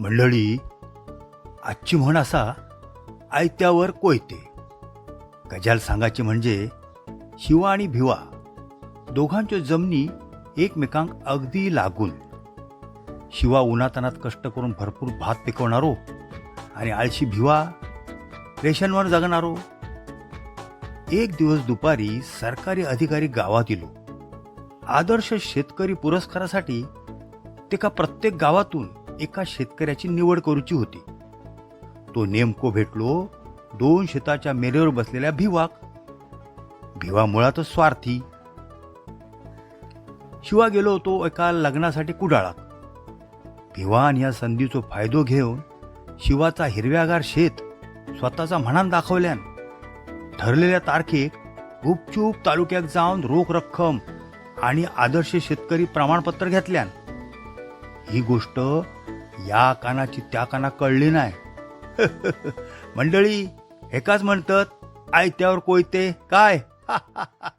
मंडळी आजची म्हण असा आयत्यावर कोयते. गजाल सांगायचे म्हणजे शिवा आणि भिवा दोघांच्या जमनी एकमेकांक अगदी लागून. शिवा उन्हातानात कष्ट करून भरपूर भात पिकवणारो आणि आळशी भिवा रेशनवर जगणारो. एक दिवस दुपारी सरकारी अधिकारी गावात येलो आदर्श शेतकरी पुरस्कारासाठी ते का प्रत्येक गावातून एका शेतकऱ्याची निवड करूची होती. तो नेमको भेटलो दोन शेताच्या मेरेवर बसलेल्या भिवाक. भिवा मुळातच स्वार्थी. शिवा गेलो होतो एका लग्नासाठी कुडाळात. भिवान या संधीचो फायदो घेऊन शिवाचा हिरव्यागार शेत स्वतःचा म्हणान दाखवल्यान ठरलेल्या तारखेक गुपचूप तालुक्यात जाऊन रोख रक्कम आणि आदर्श शेतकरी प्रमाणपत्र घेतल्यान ही गोष्ट या कानाची त्या काना कळली नाही. मंडळी एकाच म्हणतात आयत्यावर कोयते काय?